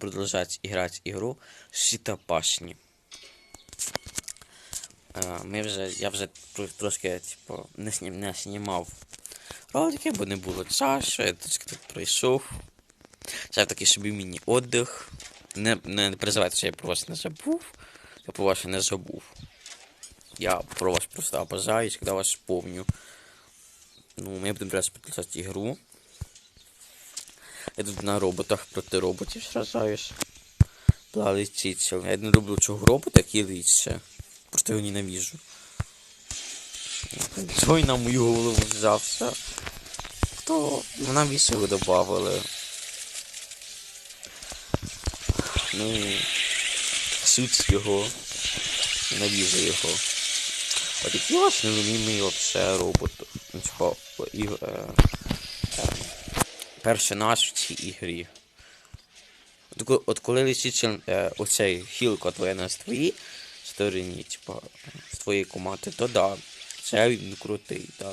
продолжать играть игру Щита Пашні. Е, Ми вже, я вже трошки типу, не, снім, не знімав ролики, бо не було часу, я трошки тут пройшов. Це такий собі міні-отдих. Не, не переживайте, що я про вас не забув. Я про вас не забув. Я про вас просто обожаю, коли вас помню. Ну, ми будемо зараз підписати ігру. Я тут на роботах проти роботів сражаюсь. Летиться. Я не люблю цього робота, який литься. Просто його ненавижу. Той на мою голову взявся. То вона вісили добавили. Ну, суть його. Ненавижу його. А такий ось нелюбимий вообще робот. Ну, типа, е, персонаж в цій ігрі. От, от коли лисичен, е, оцей хілка твоя на твоїй стороні, типа, з твоєї команди, то да, це він крутий, да.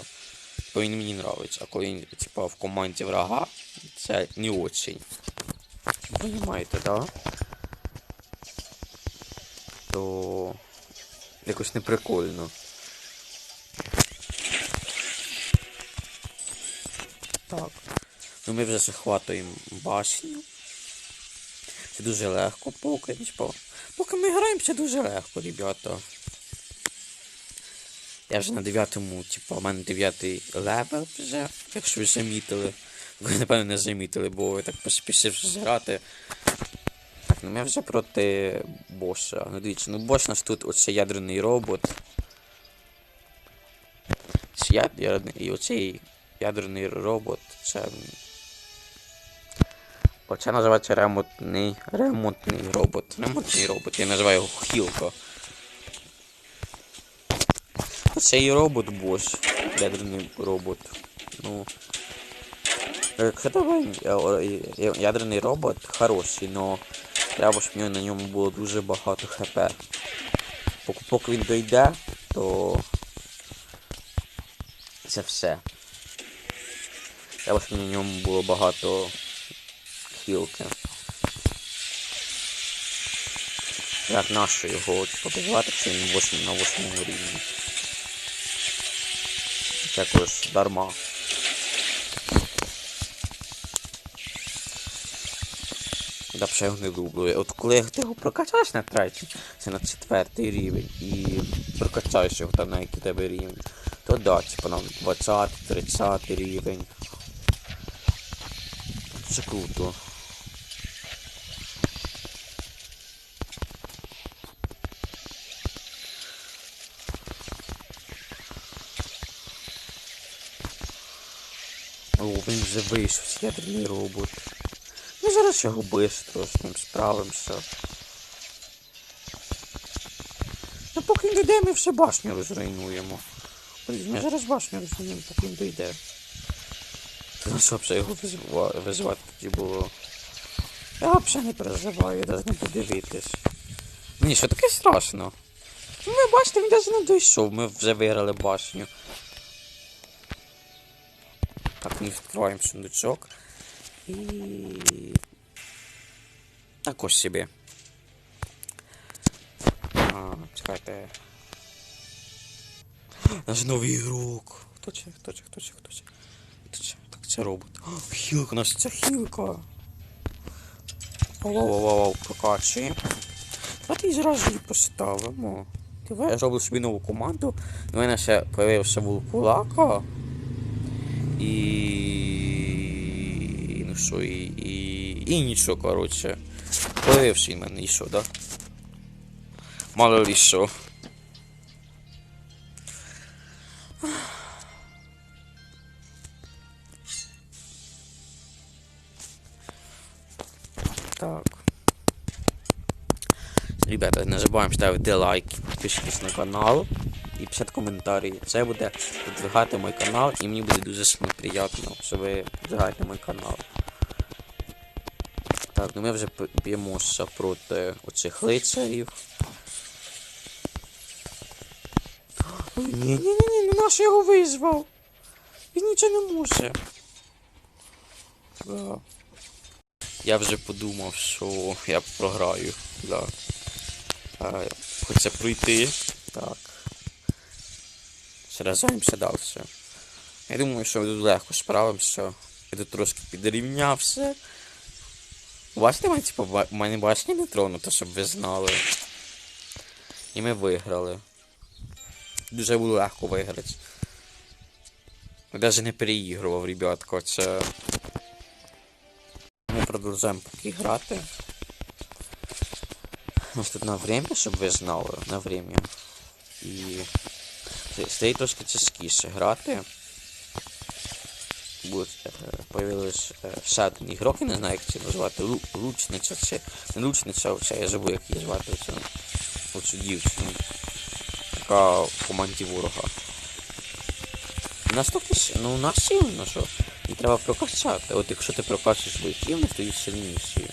Типа він мені нравиться. А коли він, типа, в команді врага, це не очень. Понимаєте, да? То якось не прикольно. Так. Ну ми вже захватуємо башню. Це дуже легко поки. ну, Типу, поки ми граємо, це дуже легко, ребята. Я вже на дев'ятому, типу, у мене дев'ятий левел вже, якщо ви замітили. Ви, напевно, не замітили, бо ви так поспішивши зграти. Так, ну ми вже проти боса. Ну дивіться, ну бос у нас тут оце ядерний робот. Це ядерний, і оцей ядерний робот, це. Оце називається ремонтний, ремонтний робот. Ремонтний робот, я називаю його Хілко. Оце і робот бос. Ядерний робот. Ну. е, Ходовий ядерний робот хороший, но треба, щоб на ньому було дуже багато хп. Поки він дойде, то це все. Треба, щоб на ньому було багато хілки. Як нащо його побивати, якщо він 8 на 8 рівні. Якось дарма. Я б ще не люблю. От коли ти його прокачаєш на третій, це на четвертий рівень, і прокачаєш його там на який тебе рівень, то да, типу на 20, 30 рівень. Це круто. О, вже вийшов, ядерний робот. Ну зараз його швидко з ним справимося. Ну поки він дійде, ми все башню розруйнуємо. Ми зараз башню розруйнуємо, поки він дійде. На що б його визвати тоді було? Я взагалі не переживаю, я навіть не подивитись. Мені що таке страшно? Ну ви бачите, він навіть не дійшов, ми вже виграли башню. Ми відкриваємо сундучок. І. Так ось собі. А, чекайте. Наш новий ігрок. Хто це? Хто це? Хто це? Хто це? Хто це? Так це робот. Хілка, у нас це хілка. Вау-вау-вау, прокачуємо. Давайте і зразу її поставимо. Давай я зроблю собі нову команду. У мене ще появився вулкулака. І. Ну що, і. І, і нічого, коротше. Появився в мене, і що, да? Мало ли що. Так. Ребята, не забуваємо ставити лайки, підписуйтесь на канал і писати коментарі. Це буде продвигати мій канал і мені буде дуже приємно, що ви продвигаєте мій канал. Так, ну ми вже б'ємося проти оцих лицарів. Ні-ні-ні, ну наш його визвав. Він нічого не може. Да. я вже подумав, що я програю. Да. А, хочеться пройти. Так. Сразаємося далі. Я думаю, що тут легко справимося. Я тут трошки підрівнявся. Бачите, мене, типу, мене башні не тронуто, щоб ви знали. І ми виграли. Дуже було легко виграти. Я навіть не переігрував, ребятко, це. Ми продовжуємо поки грати. У нас тут на время, щоб ви знали, на время. І стає трошки тяжкіше грати. Е, появилось е, ще один ігрок, я не знаю, як це назвати. Лу- Лучниця чи не лучниця, а я забув, як її звати оцю, оцю дівчину. Яка в команді ворога. Настільки с- ну нас сильно, що її треба прокачати. От якщо ти прокачуєш бойків, вони стають сильніші.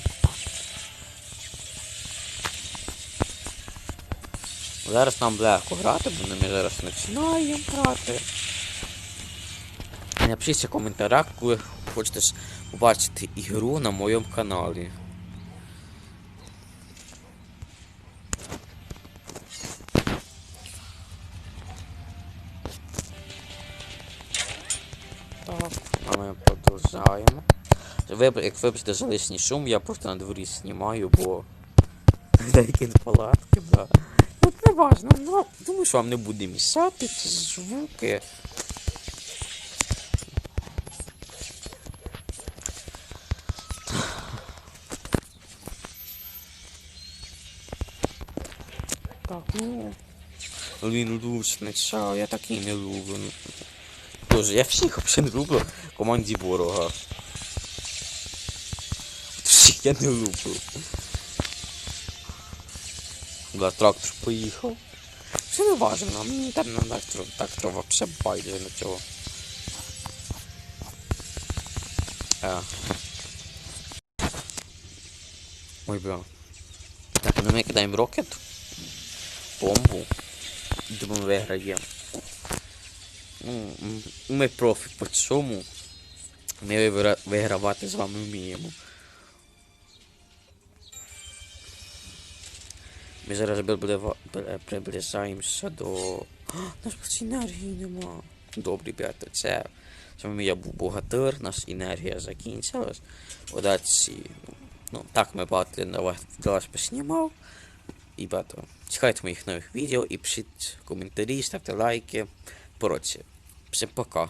Зараз нам легко грати, бо ми зараз починаємо грати. Напишіть в коментарях, коли хочете побачити ігру на моєму каналі. Так, а ми продовжаємо. Як вибачте за шум, я просто на дворі знімаю, бо деякі палатки, да. Ну, не важно, ну, думаю, що вам не буде мішати ці звуки. Так, ну. Він лучниця, я такий не люблю. Тоже, я всіх взагалі не люблю команді ворога. Всіх я не люблю. Да, трактор поїхав. Це не важно, мені там на трактор, трактор вообще байдуже на цього. А. Ой, бля. Так, ну ми кидаємо рокет. Бомбу. Думаю, виграємо. Ну, ми профі по цьому. Ми вигравати з вами вміємо. Ми зараз приближаємося до. Наш просто енергії нема. Добре, ребята, це. Вами я був богатир, наша енергія закінчилась. Удачі. Ну, так ми багато для вас, поснімав. І багато. Чекайте моїх нових відео і пишіть коментарі, ставте лайки. Коротше, всім пока.